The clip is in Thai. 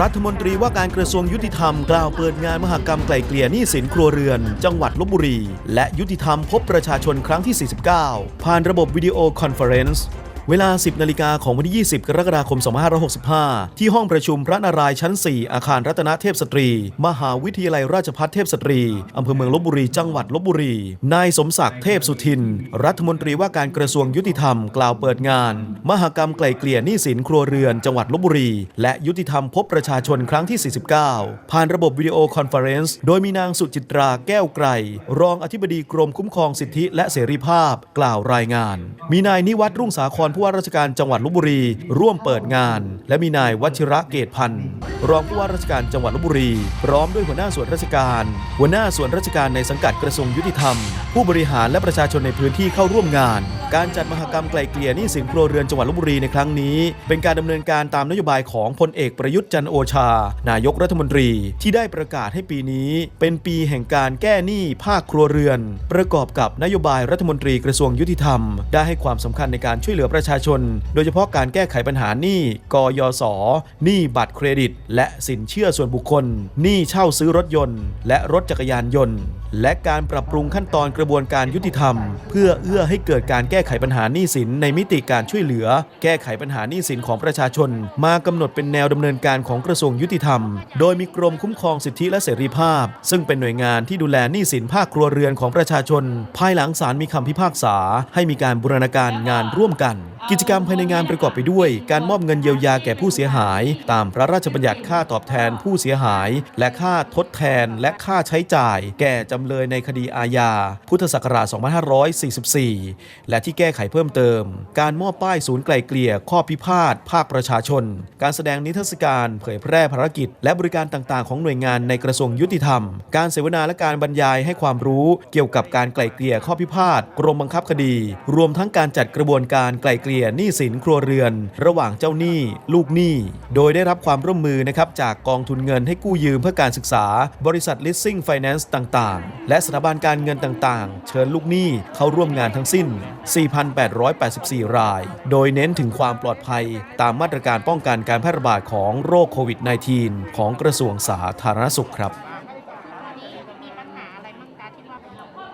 รัฐมนตรีว่าการกระทรวงยุติธรรมกล่าวเปิดงานมหกรรมไกล่เกลี่ยหนี้สินครัวเรือน จังหวัดลบบุรี และยุติธรรมพบประชาชนครั้งที่ 49 ผ่านระบบวิดีโอคอนเฟอเรนซ์ เวลา 10 นาฬิกาของวันที่ 20 กรกฎาคม 2565 ที่ห้องประชุมพระนารายณ์ชั้น 4 อาคารรัตนเทพสตรี มหาวิทยาลัยราชภัฏเทพสตรี อำเภอเมืองลบบุรี จังหวัดลบบุรี นายสมศักดิ์เทพสุทิน รัฐมนตรีว่าการกระทรวงยุติธรรมกล่าวเปิดงาน มหกรรมไกล่เกลี่ยหนี้สินครัวเรือนจังหวัดลบบุรี และยุติธรรมพบประชาชนครั้งที่ 49 ผ่านระบบวิดีโอคอนเฟอเรนซ์โดยมีนางสุจิตราแก้วไกรรองอธิบดีกรมคุ้มครองสิทธิและเสรีภาพ กล่าวรายงาน มีนายนิวัฒน์รุ่งสาครผู้ว่าราชการจังหวัดลบบุรี ร่วมเปิดงาน และมีนายวัชิระเกตพันธ์รองผู้ว่าราชการจังหวัดลบบุรี พร้อมด้วยหัวหน้าส่วนราชการ หัวหน้าส่วนราชการในสังกัดกระทรวงยุติธรรม ผู้บริหารและประชาชนในพื้นที่เข้าร่วมงานการจัดมหกรรมไกลเกลี่ยหนี้สินครัวเรือนจังหวัดลบบุรีในครั้งนี้ เป็นการดำเนินการตามนโยบายของพลเอกประยุทธ์จันโอชา นายกรัฐมนตรีที่ได้ประกาศให้ปีนี้ เป็นปีแห่งการแก้หนี้ภาคครัวเรือน ประกอบกับนโยบายรัฐมนตรีกระทรวงยุติธรรม ได้ให้ความสำคัญในการช่วยเหลือประชาชน โดยเฉพาะการแก้ไขปัญหาหนี้กยศหนี้บัตรเครดิต และสินเชื่อส่วนบุคคลหนี้เช่าซื้อรถยนต์ และรถจักรยานยนต์ และการปรับปรุงขั้นตอนกระบวนการยุติธรรม เพื่อเอื้อให้เกิดการแก้ไขปัญหาหนี้สินในมิติการช่วยเหลือ แก้ไขปัญหาหนี้สินของประชาชน มากำหนดเป็นแนวดำเนินการของกระทรวงยุติธรรม โดยมีกรมคุ้มครองสิทธิและเสรีภาพ ซึ่งเป็นหน่วยงานที่ดูแลหนี้สินภาคครัวเรือนของประชาชน ภายหลังศาลมีคำพิพากษา ให้มีการบูรณาการงานร่วมกัน กิจกรรมภายในงานประกอบไปด้วย การมอบเงินเยียวยาแก่ผู้เสียหาย ตามพระราชบัญญัติค่าตอบแทนผู้เสียหาย และค่าทดแทนและค่าใช้จ่าย แก่จำเลยในคดีอาญา พุทธศักราช 2544 และที่แก้ไขเพิ่มเติม การมอบป้ายศูนย์ไกลเกลี่ยข้อพิพาทภาคประชาชน การแสดงนิทรรศการเผยแพร่ภารกิจ และบริการต่างๆ ของหน่วยงานในกระทรวงยุติธรรม การเสวนาและการบรรยายให้ความรู้เกี่ยวกับการไกลเกลี่ยข้อพิพาทกรมบังคับคดี รวมทั้งการจัดกระบวนการไกลเกลี่ลี่ยหนี้สินครัวเรือน ระหว่างเจ้าหนี้ ลูกหนี้ โดยได้รับความร่วมมือนะครับจากกองทุนเงินให้กู้ยืมเพื่อการศึกษา บริษัท Leasing Finance ต่างๆ และสถาบันการเงินต่างๆ เชิญลูกหนี้เข้าร่วมงานทั้งสิ้น 4,884 ราย โดยเน้นถึงความปลอดภัย ตามมาตรการป้องกันการแพร่ระบาดของโรคโควิด -19 ของกระทรวงสาธารณสุขครับ